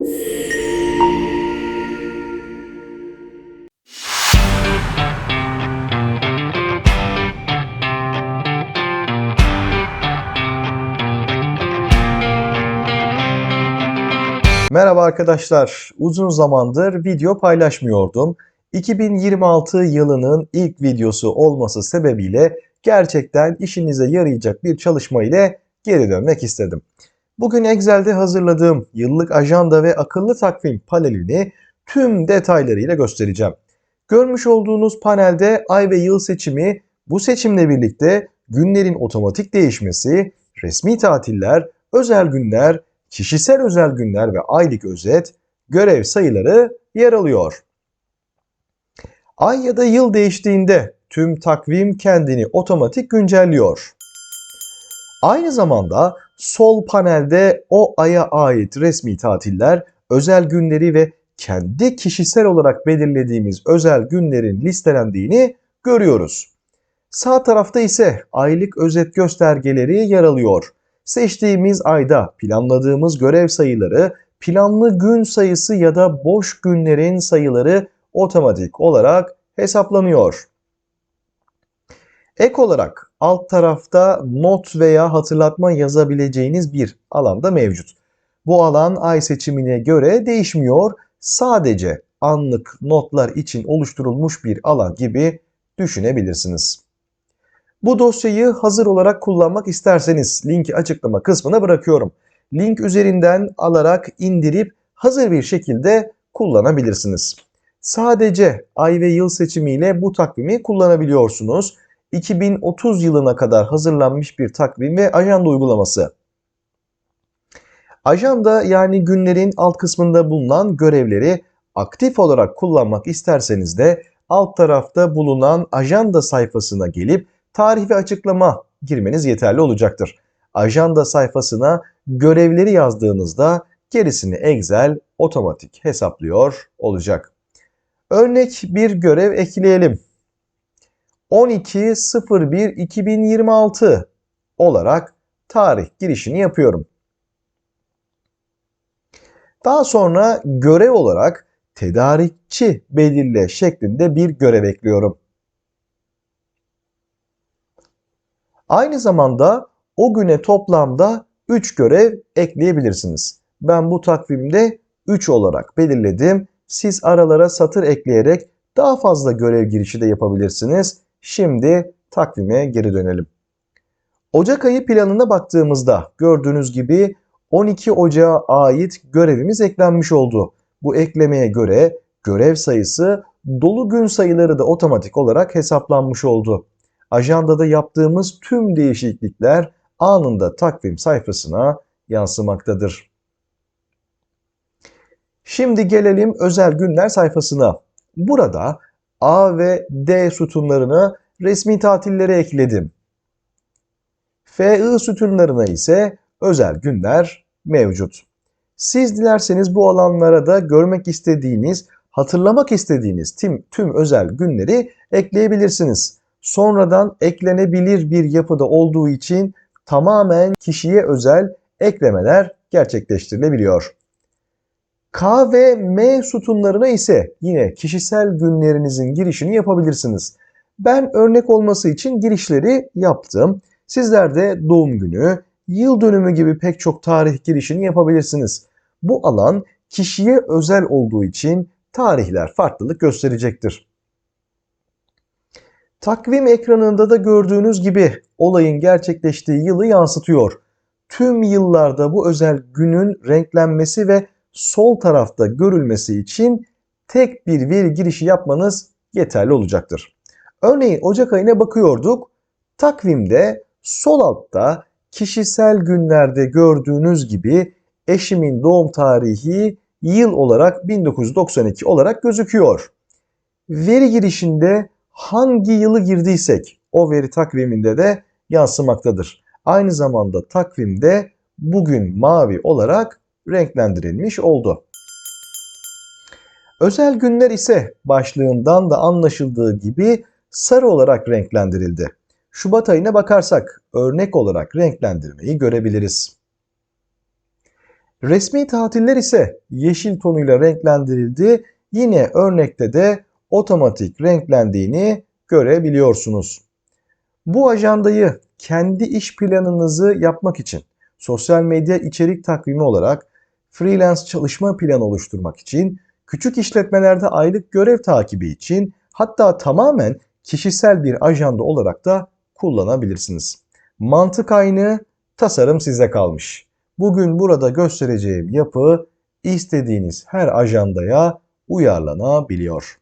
Merhaba arkadaşlar. Uzun zamandır video paylaşmıyordum. 2026 yılının ilk videosu olması sebebiyle gerçekten işinize yarayacak bir çalışma ile geri dönmek istedim. Bugün Excel'de hazırladığım yıllık ajanda ve akıllı takvim panelini tüm detaylarıyla göstereceğim. Görmüş olduğunuz panelde ay ve yıl seçimi, bu seçimle birlikte günlerin otomatik değişmesi, resmi tatiller, özel günler, kişisel özel günler ve aylık özet, görev sayıları yer alıyor. Ay ya da yıl değiştiğinde tüm takvim kendini otomatik güncelliyor. Aynı zamanda sol panelde o aya ait resmi tatiller, özel günleri ve kendi kişisel olarak belirlediğimiz özel günlerin listelendiğini görüyoruz. Sağ tarafta ise aylık özet göstergeleri yer alıyor. Seçtiğimiz ayda planladığımız görev sayıları, planlı gün sayısı ya da boş günlerin sayıları otomatik olarak hesaplanıyor. Ek olarak alt tarafta not veya hatırlatma yazabileceğiniz bir alan da mevcut. Bu alan ay seçimine göre değişmiyor. Sadece anlık notlar için oluşturulmuş bir alan gibi düşünebilirsiniz. Bu dosyayı hazır olarak kullanmak isterseniz linki açıklama kısmına bırakıyorum. Link üzerinden alarak indirip hazır bir şekilde kullanabilirsiniz. Sadece ay ve yıl seçimiyle bu takvimi kullanabiliyorsunuz. 2030 yılına kadar hazırlanmış bir takvim ve ajanda uygulaması. Ajanda yani günlerin alt kısmında bulunan görevleri aktif olarak kullanmak isterseniz de alt tarafta bulunan ajanda sayfasına gelip tarih ve açıklama girmeniz yeterli olacaktır. Ajanda sayfasına görevleri yazdığınızda gerisini Excel otomatik hesaplıyor olacak. Örnek bir görev ekleyelim. 12.01.2026 olarak tarih girişini yapıyorum. Daha sonra görev olarak tedarikçi belirle şeklinde bir görev ekliyorum. Aynı zamanda o güne toplamda 3 görev ekleyebilirsiniz. Ben bu takvimde 3 olarak belirledim. Siz aralara satır ekleyerek daha fazla görev girişi de yapabilirsiniz. Şimdi takvime geri dönelim. Ocak ayı planına baktığımızda gördüğünüz gibi 12 Ocağa ait görevimiz eklenmiş oldu. Bu eklemeye göre görev sayısı dolu gün sayıları da otomatik olarak hesaplanmış oldu ajandada yaptığımız tüm değişiklikler anında takvim sayfasına yansımaktadır. Şimdi gelelim özel günler sayfasına. Burada A ve D sütunlarına resmi tatilleri ekledim. FI sütunlarına ise özel günler mevcut. Siz dilerseniz bu alanlara da görmek istediğiniz, hatırlamak istediğiniz tüm, tüm özel günleri ekleyebilirsiniz sonradan eklenebilir bir yapıda olduğu için tamamen kişiye özel eklemeler gerçekleştirilebiliyor. K ve M sütunlarına ise yine kişisel günlerinizin girişini yapabilirsiniz. Ben örnek olması için girişleri yaptım. Sizler de doğum günü, yıl dönümü gibi pek çok tarih girişini yapabilirsiniz. Bu alan kişiye özel olduğu için tarihler farklılık gösterecektir. Takvim ekranında da gördüğünüz gibi olayın gerçekleştiği yılı yansıtıyor. Tüm yıllarda bu özel günün renklenmesi ve sol tarafta görülmesi için tek bir veri girişi yapmanız yeterli olacaktır. Örneğin Ocak ayına bakıyorduk. Takvimde sol altta kişisel günlerde gördüğünüz gibi eşimin doğum tarihi yıl olarak 1992 olarak gözüküyor. Veri girişinde hangi yılı girdiysek o veri takviminde de yansımaktadır. Aynı zamanda takvimde bugün mavi olarak renklendirilmiş oldu. Özel günler ise başlığından da anlaşıldığı gibi sarı olarak renklendirildi. Şubat ayına bakarsak örnek olarak renklendirmeyi görebiliriz. Resmi tatiller ise yeşil tonuyla renklendirildi. Yine örnekte de otomatik renklendiğini görebiliyorsunuz. Bu ajandayı kendi iş planınızı yapmak için sosyal medya içerik takvimi olarak freelance çalışma planı oluşturmak için, küçük işletmelerde aylık görev takibi için hatta tamamen kişisel bir ajanda olarak da kullanabilirsiniz. Mantık aynı, tasarım size kalmış. Bugün burada göstereceğim yapı istediğiniz her ajandaya uyarlanabiliyor.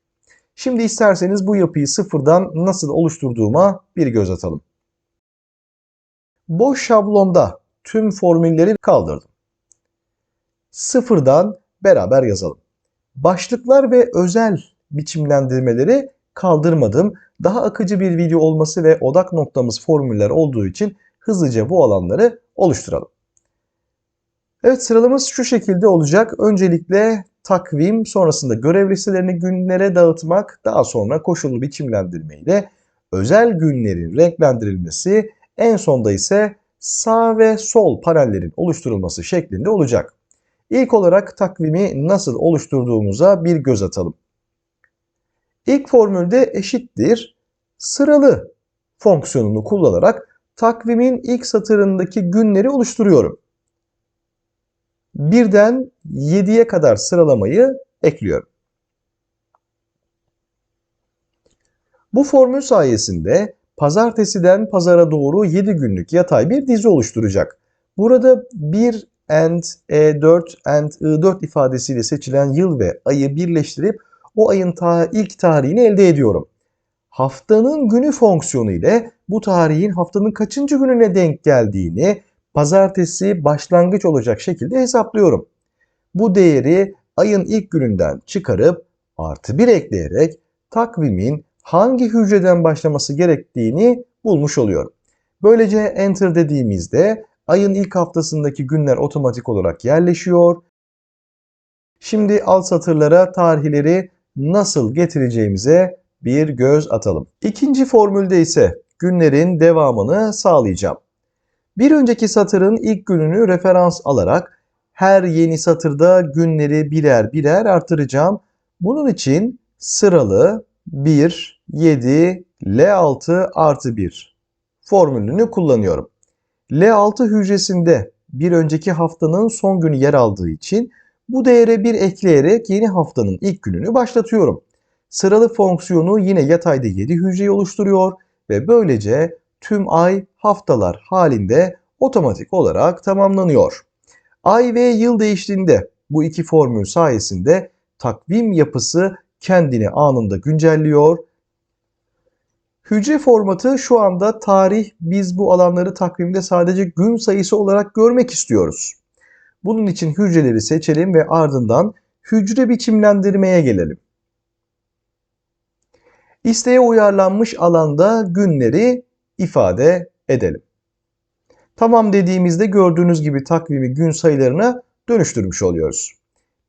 Şimdi isterseniz bu yapıyı sıfırdan nasıl oluşturduğuma bir göz atalım. Boş şablonda tüm formülleri kaldırdım. Sıfırdan beraber yazalım. Başlıklar ve özel biçimlendirmeleri kaldırmadım. Daha akıcı bir video olması ve odak noktamız formüller olduğu için hızlıca bu alanları oluşturalım. Evet sıralamamız şu şekilde olacak. Öncelikle takvim, sonrasında görev listelerini günlere dağıtmak, daha sonra koşullu biçimlendirme ile özel günlerin renklendirilmesi, en sonda ise sağ ve sol panellerin oluşturulması şeklinde olacak. İlk olarak takvimi nasıl oluşturduğumuza bir göz atalım. İlk formülde eşittir sıralı fonksiyonunu kullanarak takvimin ilk satırındaki günleri oluşturuyorum. Birden 7'ye kadar sıralamayı ekliyorum. Bu formül sayesinde pazartesiden pazara doğru 7 günlük yatay bir dizi oluşturacak. Burada 1 and E4 and I4 ifadesiyle seçilen yıl ve ayı birleştirip o ayın ta ilk tarihini elde ediyorum. Haftanın günü fonksiyonu ile bu tarihin haftanın kaçıncı gününe denk geldiğini pazartesi başlangıç olacak şekilde hesaplıyorum. Bu değeri ayın ilk gününden çıkarıp artı 1 ekleyerek takvimin hangi hücreden başlaması gerektiğini bulmuş oluyorum. Böylece enter dediğimizde ayın ilk haftasındaki günler otomatik olarak yerleşiyor. Şimdi alt satırlara tarihleri nasıl getireceğimize bir göz atalım. İkinci formülde ise günlerin devamını sağlayacağım. Bir önceki satırın ilk gününü referans alarak her yeni satırda günleri birer birer artıracağım. Bunun için sıralı 1, 7, L6 artı 1 formülünü kullanıyorum. L6 hücresinde bir önceki haftanın son günü yer aldığı için bu değere bir ekleyerek yeni haftanın ilk gününü başlatıyorum. Sıralı fonksiyonu yine yatayda 7 hücreyi oluşturuyor ve böylece tüm ay haftalar halinde otomatik olarak tamamlanıyor. Ay ve yıl değiştiğinde bu iki formül sayesinde takvim yapısı kendini anında güncelliyor. Hücre formatı şu anda tarih. Biz bu alanları takvimde sadece gün sayısı olarak görmek istiyoruz. Bunun için hücreleri seçelim ve ardından hücre biçimlendirmeye gelelim. İsteğe uyarlanmış alanda günleri ifade edelim. Tamam dediğimizde gördüğünüz gibi takvimi gün sayılarına dönüştürmüş oluyoruz.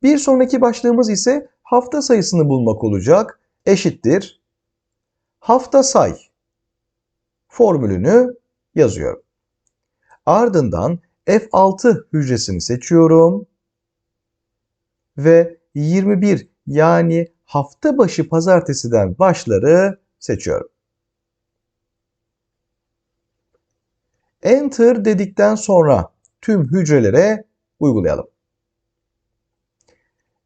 Bir sonraki başlığımız ise hafta sayısını bulmak olacak. Eşittir. Hafta say formülünü yazıyorum. Ardından F6 hücresini seçiyorum. Ve 21 yani hafta başı pazartesiden başları seçiyorum. Enter dedikten sonra tüm hücrelere uygulayalım.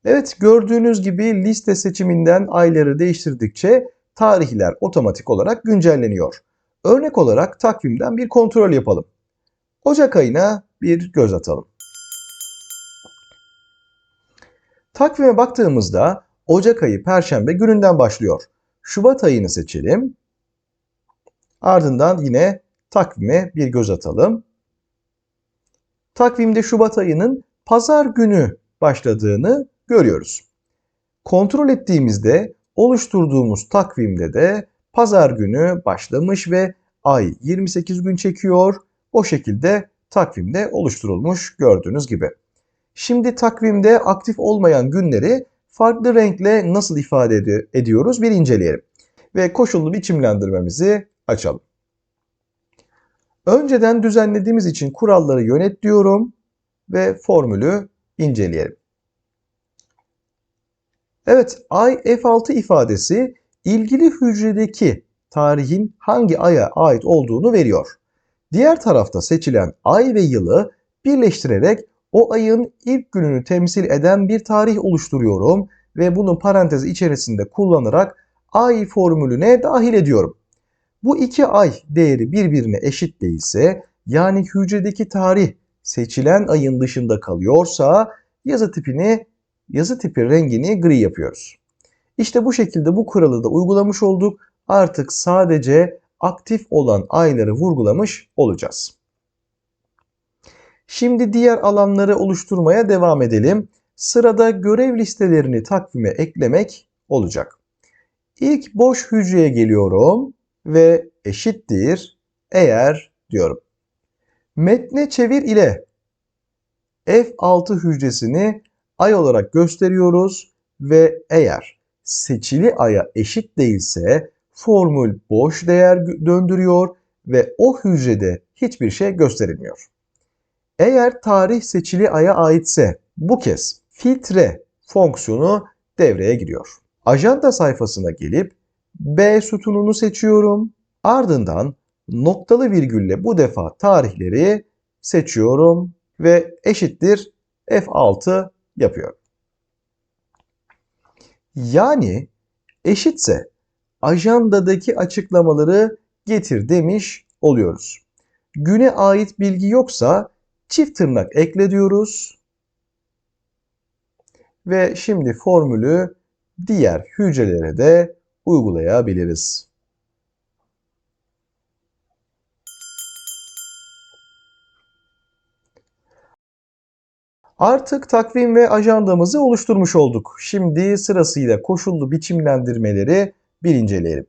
Evet gördüğünüz gibi liste seçiminden ayları değiştirdikçe tarihler otomatik olarak güncelleniyor. Örnek olarak takvimden bir kontrol yapalım. Ocak ayına bir göz atalım. Takvime baktığımızda Ocak ayı Perşembe gününden başlıyor. Şubat ayını seçelim. Ardından yine takvime bir göz atalım. Takvimde Şubat ayının pazar günü başladığını görüyoruz. Kontrol ettiğimizde oluşturduğumuz takvimde de pazar günü başlamış ve ay 28 gün çekiyor. O şekilde takvimde oluşturulmuş gördüğünüz gibi. Şimdi takvimde aktif olmayan günleri farklı renkle nasıl ifade ed ediyoruz bir inceleyelim. Ve koşullu biçimlendirmemizi açalım. Önceden düzenlediğimiz için kuralları yönet diyorum ve formülü inceleyelim. Evet, ay F6 ifadesi ilgili hücredeki tarihin hangi aya ait olduğunu veriyor. Diğer tarafta seçilen ay ve yılı birleştirerek o ayın ilk gününü temsil eden bir tarih oluşturuyorum ve bunu parantez içerisinde kullanarak ay formülüne dahil ediyorum. Bu iki ay değeri birbirine eşit değilse yani hücredeki tarih seçilen ayın dışında kalıyorsa yazı tipini yazı tipi rengini gri yapıyoruz. İşte bu şekilde bu kuralı da uygulamış olduk. Artık sadece aktif olan ayları vurgulamış olacağız. Şimdi diğer alanları oluşturmaya devam edelim. Sırada görev listelerini takvime eklemek olacak. İlk boş hücreye geliyorum ve eşittir eğer diyorum. Metne çevir ile F6 hücresini ay olarak gösteriyoruz ve eğer seçili aya eşit değilse formül boş değer döndürüyor ve o hücrede hiçbir şey gösterilmiyor. Eğer tarih seçili aya aitse bu kez filtre fonksiyonu devreye giriyor. Ajanda sayfasına gelip B sütununu seçiyorum. Ardından noktalı virgülle bu defa tarihleri seçiyorum ve eşittir F6 yapıyorum. Yani eşitse ajandadaki açıklamaları getir demiş oluyoruz. Güne ait bilgi yoksa çift tırnak ekle diyoruz. Ve şimdi formülü diğer hücrelere de uygulayabiliriz. Artık takvim ve ajandamızı oluşturmuş olduk. Şimdi sırasıyla koşullu biçimlendirmeleri bir inceleyelim.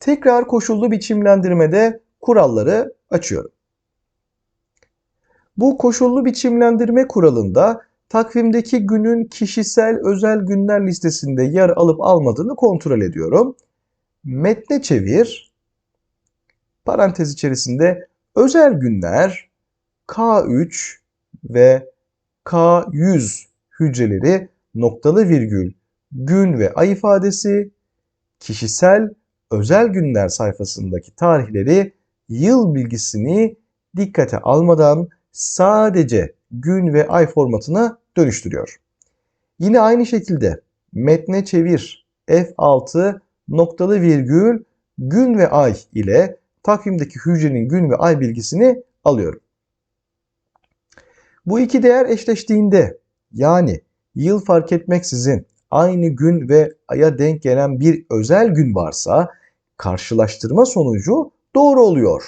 Tekrar koşullu biçimlendirmede kuralları açıyorum. Bu koşullu biçimlendirme kuralında takvimdeki günün kişisel özel günler listesinde yer alıp almadığını kontrol ediyorum. Metne çevir, parantez içerisinde özel günler K3 ve K100 hücreleri noktalı virgül gün ve ay ifadesi kişisel özel günler sayfasındaki tarihleri yıl bilgisini dikkate almadan sadece gün ve ay formatına dönüştürüyor. Yine aynı şekilde metne çevir F6 noktalı virgül gün ve ay ile takvimdeki hücrenin gün ve ay bilgisini alıyorum. Bu iki değer eşleştiğinde yani yıl fark etmeksizin aynı gün ve aya denk gelen bir özel gün varsa karşılaştırma sonucu doğru oluyor.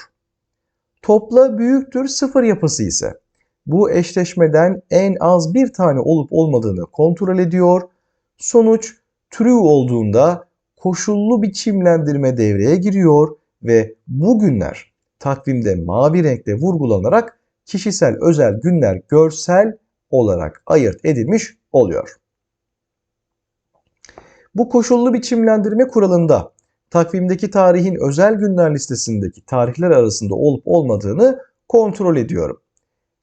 Topla büyüktür sıfır yapısı ise bu eşleşmeden en az bir tane olup olmadığını kontrol ediyor. Sonuç true olduğunda koşullu biçimlendirme devreye giriyor ve bu günler takvimde mavi renkle vurgulanarak kişisel özel günler görsel olarak ayırt edilmiş oluyor. Bu koşullu biçimlendirme kuralında takvimdeki tarihin özel günler listesindeki tarihler arasında olup olmadığını kontrol ediyorum.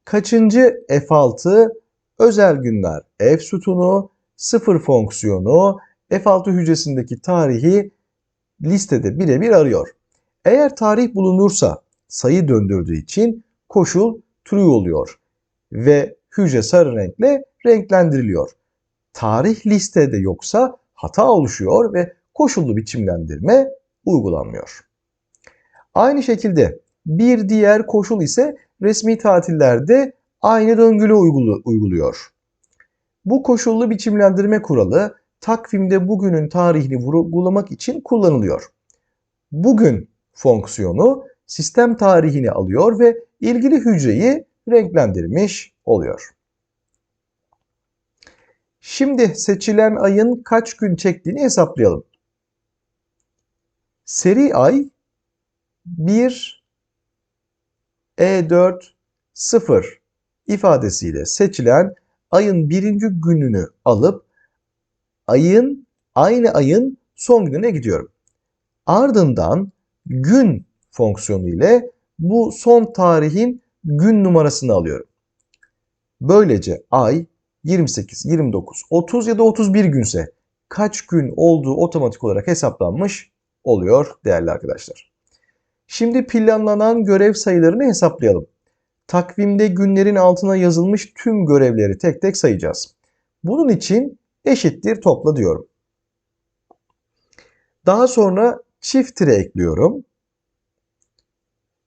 Kaçıncı F6 özel günler F sütunu, sıfır fonksiyonu F6 hücresindeki tarihi listede birebir arıyor. Eğer tarih bulunursa sayı döndürdüğü için koşul true oluyor ve hücre sarı renkle renklendiriliyor. Tarih listede yoksa hata oluşuyor ve koşullu biçimlendirme uygulanmıyor. Aynı şekilde bir diğer koşul ise resmi tatillerde aynı döngülü uyguluyor. Bu koşullu biçimlendirme kuralı takvimde bugünün tarihini vurgulamak için kullanılıyor. Bugün fonksiyonu sistem tarihini alıyor ve ilgili hücreyi renklendirmiş oluyor. Şimdi seçilen ayın kaç gün çektiğini hesaplayalım. Seri ay 1 E4 0 ifadesiyle seçilen ayın birinci gününü alıp ayın aynı ayın son gününe gidiyorum. Ardından gün fonksiyonu ile bu son tarihin gün numarasını alıyorum. Böylece ay 28, 29, 30 ya da 31 günse kaç gün olduğu otomatik olarak hesaplanmış oluyor değerli arkadaşlar. Şimdi planlanan görev sayılarını hesaplayalım. Takvimde günlerin altına yazılmış tüm görevleri tek tek sayacağız. Bunun için eşittir topla diyorum. Daha sonra çift tire ekliyorum.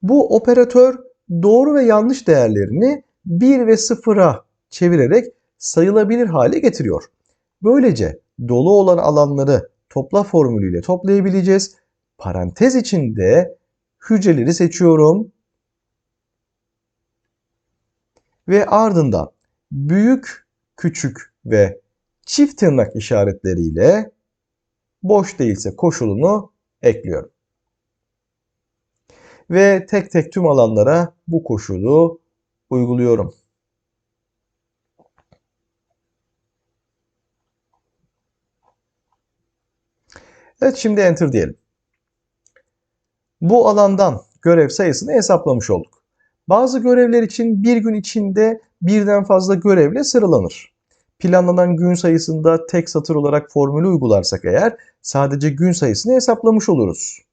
Bu operatör doğru ve yanlış değerlerini 1 ve 0'a çevirerek sayılabilir hale getiriyor. Böylece dolu olan alanları topla formülüyle toplayabileceğiz. Parantez içinde hücreleri seçiyorum. Ve ardından büyük, küçük ve çift tırnak işaretleriyle boş değilse koşulunu ekliyorum. Ve tek tek tüm alanlara bu koşulu uyguluyorum. Evet şimdi enter diyelim. Bu alandan görev sayısını hesaplamış olduk. Bazı görevler için bir gün içinde birden fazla görevle sıralanır. Planlanan gün sayısında tek satır olarak formülü uygularsak eğer sadece gün sayısını hesaplamış oluruz.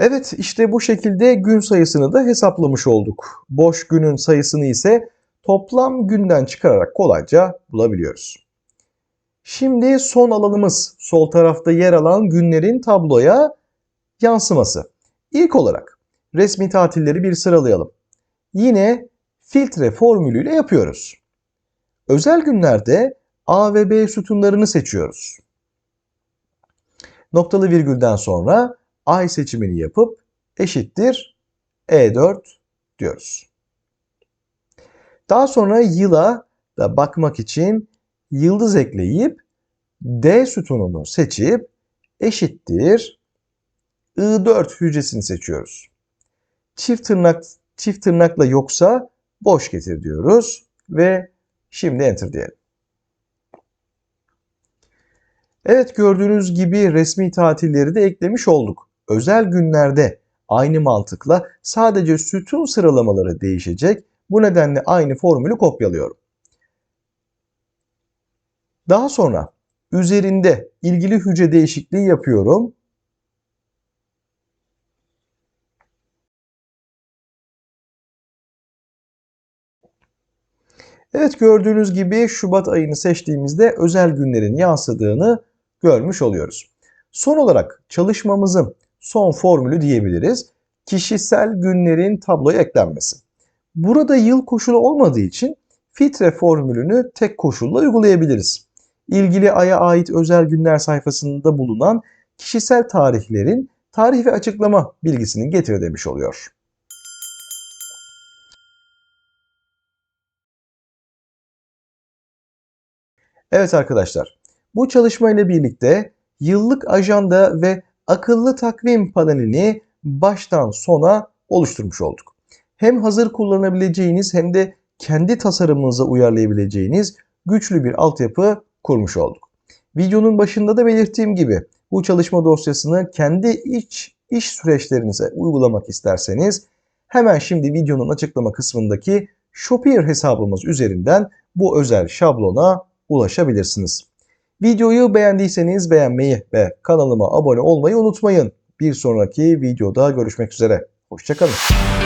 Evet işte bu şekilde gün sayısını da hesaplamış olduk. Boş günün sayısını ise toplam günden çıkararak kolayca bulabiliyoruz. Şimdi son alanımız sol tarafta yer alan günlerin tabloya yansıması. İlk olarak resmi tatilleri bir sıralayalım. Yine filtre formülüyle yapıyoruz. Özel günlerde A ve B sütunlarını seçiyoruz. Noktalı virgülden sonra ay seçimini yapıp eşittir E4 diyoruz. Daha sonra yıla da bakmak için yıldız ekleyip D sütununu seçip eşittir I4 hücresini seçiyoruz. Çift tırnak çift tırnakla yoksa boş getir diyoruz ve şimdi enter diyelim. Evet gördüğünüz gibi resmi tatilleri de eklemiş olduk. Özel günlerde aynı mantıkla sadece sütun sıralamaları değişecek. Bu nedenle aynı formülü kopyalıyorum. Daha sonra üzerinde ilgili hücre değişikliği yapıyorum. Evet gördüğünüz gibi Şubat ayını seçtiğimizde özel günlerin yansıdığını görmüş oluyoruz. Son olarak çalışmamızın son formülü diyebiliriz. Kişisel günlerin tabloya eklenmesi. Burada yıl koşulu olmadığı için filtre formülünü tek koşulla uygulayabiliriz. İlgili aya ait özel günler sayfasında bulunan kişisel tarihlerin tarih ve açıklama bilgisini getir demiş oluyor. Evet arkadaşlar, bu çalışma ile birlikte yıllık ajanda ve akıllı takvim panelini baştan sona oluşturmuş olduk. Hem hazır kullanabileceğiniz hem de kendi tasarımınıza uyarlayabileceğiniz güçlü bir altyapı kurmuş olduk. Videonun başında da belirttiğim gibi bu çalışma dosyasını kendi iç iş süreçlerinize uygulamak isterseniz hemen şimdi videonun açıklama kısmındaki Shopier hesabımız üzerinden bu özel şablona ulaşabilirsiniz. Videoyu beğendiyseniz beğenmeyi ve kanalıma abone olmayı unutmayın. Bir sonraki videoda görüşmek üzere. Hoşçakalın.